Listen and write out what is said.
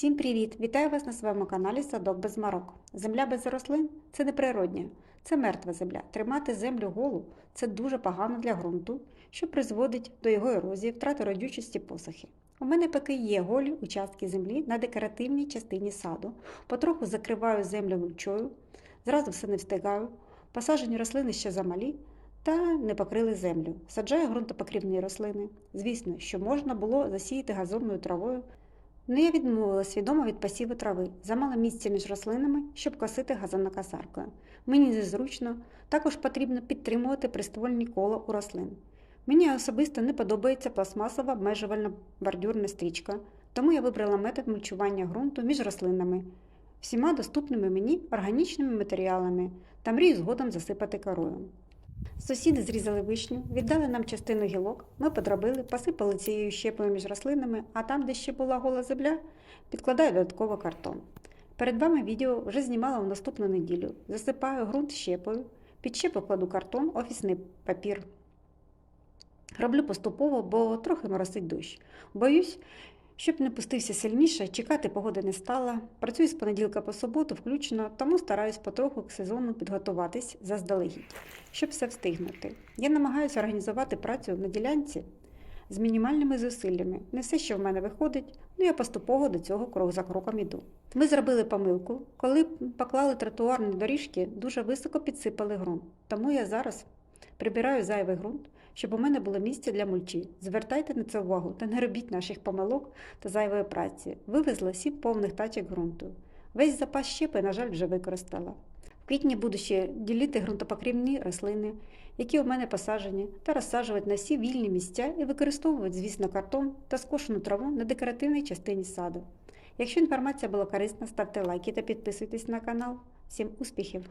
Всім привіт! Вітаю вас на своєму каналі Садок без марок. Земля без рослин це не природня, це мертва земля. Тримати землю голу це дуже погано для ґрунту, що призводить до його ерозії, втрати родючості посухи. У мене поки є голі участки землі на декоративній частині саду. Потроху закриваю землю мульчою, зразу все не встигаю. Посаджені рослини ще замалі та не покрили землю. Саджаю ґрунтопокрівні рослини. Звісно, що можна було засіяти газонною травою. Ну, я відмовилась свідомо від посіву трави. Замало місця між рослинами, щоб косити газонокосаркою. Мені незручно, також потрібно підтримувати приствольні кола у рослин. Мені особисто не подобається пластмасова обмежувальна бордюрна стрічка, тому я вибрала метод мульчування ґрунту між рослинами, всіма доступними мені органічними матеріалами та мрію згодом засипати корою. Сусіди зрізали вишню, віддали нам частину гілок, ми подробили, посипали цією щепою між рослинами, а там, де ще була гола земля, підкладаю додатково картон. Перед вами відео вже знімала в наступну неділю. Засипаю ґрунт щепою, під щепу кладу картон, офісний папір. Роблю поступово, бо трохи моросить дощ. Боюсь, щоб не пустився сильніше, чекати погоди не стала. Працюю з понеділка по суботу, включно, тому стараюсь потроху к сезону підготуватись заздалегідь, щоб все встигнути. Я намагаюся організувати працю на ділянці з мінімальними зусиллями. Не все, що в мене виходить, ну я поступово до цього крок за кроком іду. Ми зробили помилку, коли поклали тротуарні доріжки, дуже високо підсипали ґрунт. Тому я зараз прибираю зайвий ґрунт, щоб у мене було місце для мульчі. Звертайте на це увагу та не робіть наших помилок та зайвої праці. Вивезла сім повних тачок ґрунту. Весь запас щепи, на жаль, вже використала. В квітні буду ще ділити ґрунтопокрівні рослини, які у мене посаджені, та розсаджувати на всі вільні місця і використовувати, звісно, картон та скошену траву на декоративній частині саду. Якщо інформація була корисна, ставте лайки та підписуйтесь на канал. Всім успіхів!